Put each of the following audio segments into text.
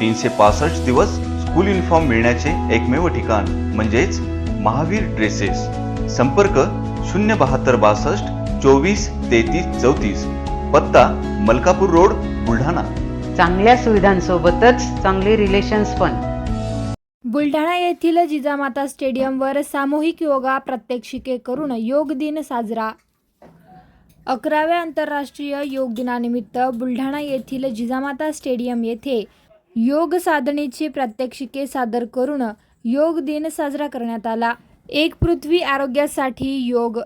तीनशे पासष्ट दिवस स्कूल युनिफॉर्म मिळण्याचे एकमेव ठिकाण म्हणजेच महावीर ड्रेसेस संपर्क शून्य बहात्तर बासष्ट चोवीस तेहतीस चौतीस. पत्ता मलकापूर रोड बुलढाणा. चांगल्या सुविधांसोबतच चांगले रिलेशन्स पण. बुलढाणा येथील जिजामाता स्टेडियमवर सामूहिक योगा प्रात्यक्षिके करून योग दिन साजरा. अकराव्या आंतरराष्ट्रीय योग दिनानिमित्त बुलढाणा येथील जिजामाता स्टेडियम येथे योग साधनेची प्रात्यक्षिके सादर करून योग दिन साजरा करण्यात आला. एक पृथ्वी आरोग्यासाठी योग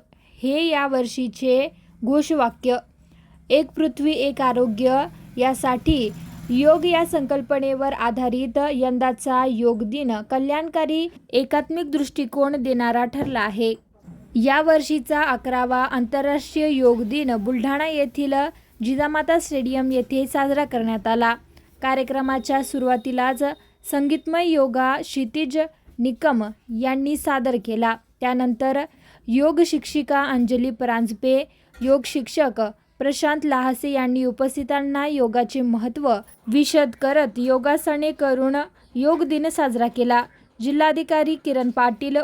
हे या वर्षीचे घोषवाक्य. एक पृथ्वी एक आरोग्य यासाठी योग या संकल्पनेवर आधारित यंदाचा योग दिन कल्याणकारी एकात्मिक दृष्टिकोन देणारा ठरला आहे. या वर्षीचा अकरावा आंतरराष्ट्रीय योग दिन बुलढाणा येथील जिजामाता स्टेडियम येथे साजरा करण्यात आला. कार्यक्रमाच्या सुरुवातीलाच संगीतमय योगा क्षितिज निकम यांनी सादर केला. त्यानंतर योग शिक्षिका अंजली परांजपे योग शिक्षक प्रशांत लहासे यांनी उपस्थितांना योगाचे महत्त्व विशद करत योगासने करून योग दिन साजरा केला. जिल्हाधिकारी किरण पाटील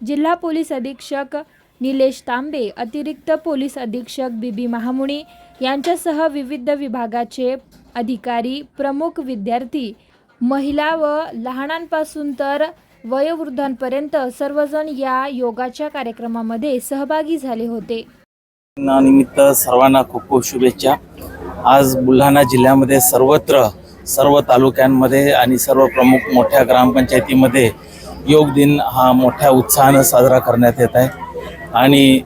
जिल्हा पोलीस अधीक्षक निलेश तांबे अतिरिक्त पोलीस अधीक्षक बीबी महामुनी यांच्यासह विविध विभागाचे अधिकारी प्रमुख विद्यार्थी महिला व लहानांपासून तर वयोवृद्धांपर्यंत सर्वजण या योगाच्या कार्यक्रमामध्ये सहभागी झाले होते. निमित्त सर्वांना खूप खूप शुभेच्छा. आज बुलढाणा जिल्ह्यामध्ये सर्वत्र सर्व तालुक्यांमध्ये आणि सर्व प्रमुख मोठ्या ग्रामपंचायतीमध्ये योग दिन हा मोठ्या उत्साहानं साजरा करण्यात येत आहे. आणि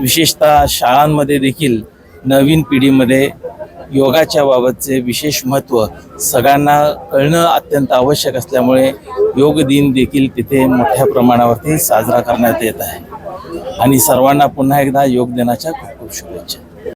विशेषतः शाळांमध्ये देखील नवीन पिढीमध्ये योगाच्या बाबतचे विशेष महत्त्व सगळ्यांना कळणं अत्यंत आवश्यक असल्यामुळे योग दिन देखील तिथे मोठ्या प्रमाणावरती साजरा करण्यात येत आहे. आणि सर्वांना पुन्हा एकदा योग दिनाच्या खूप खूप शुभेच्छा.